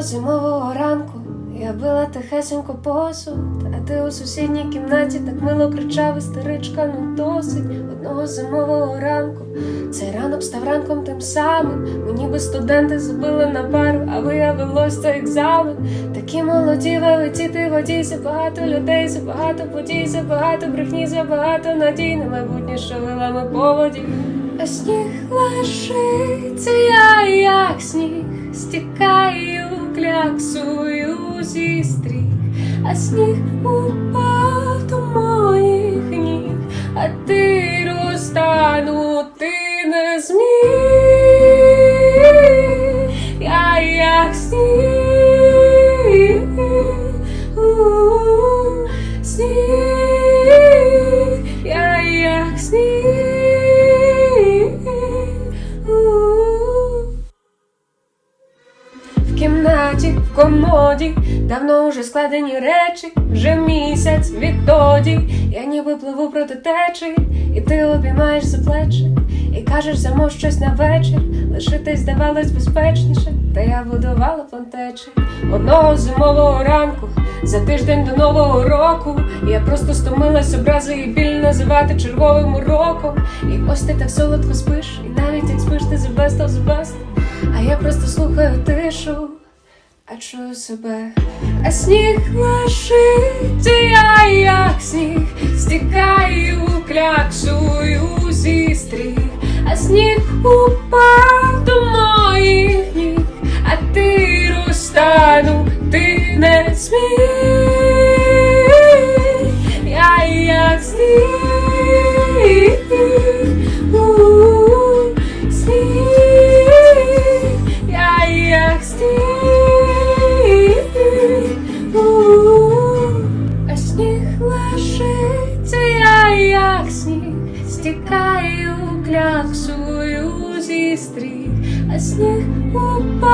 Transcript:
Зимового ранку я била тихесенько посуд, а ти у сусідній кімнаті так мило кричав істеричка, ну досить одного зимового ранку. Цей ранок став ранком тим самим. Ми ніби студенти забили на пару, а виявилось це екзамен. Такі молоді вилетіти в воді, забагато людей, забагато подій, забагато брехні, забагато надій на майбутнє, що вилами по воді. А сніг лишиться, я як сніг, стікаю, кляксую зі а сніг упав до моїх ніг, а ти розтанути не зміг. Кімнаті, в комоді, давно вже складені речі, вже місяць відтоді. Я ніби пливу проти течії, і ти обіймаєш за плечі, і кажеш, замов щось на вечір. Лишитись здавалось безпечніше, та я будувала план течії. Одного зимового ранку, за тиждень до нового року. Я просто стомилась образи і біль називати черговим уроком. І ось ти так солодко спиш, і навіть як спиш, ти the best я просто слухаю тишу, а чую себе. А сніг лишиться, я як сніг, стікаю, кляксую зі стріх, а сніг упав до моїх ніг, а ти розтану, ти не зміг. стікаю, кляксую зі стріх, а сніг упав.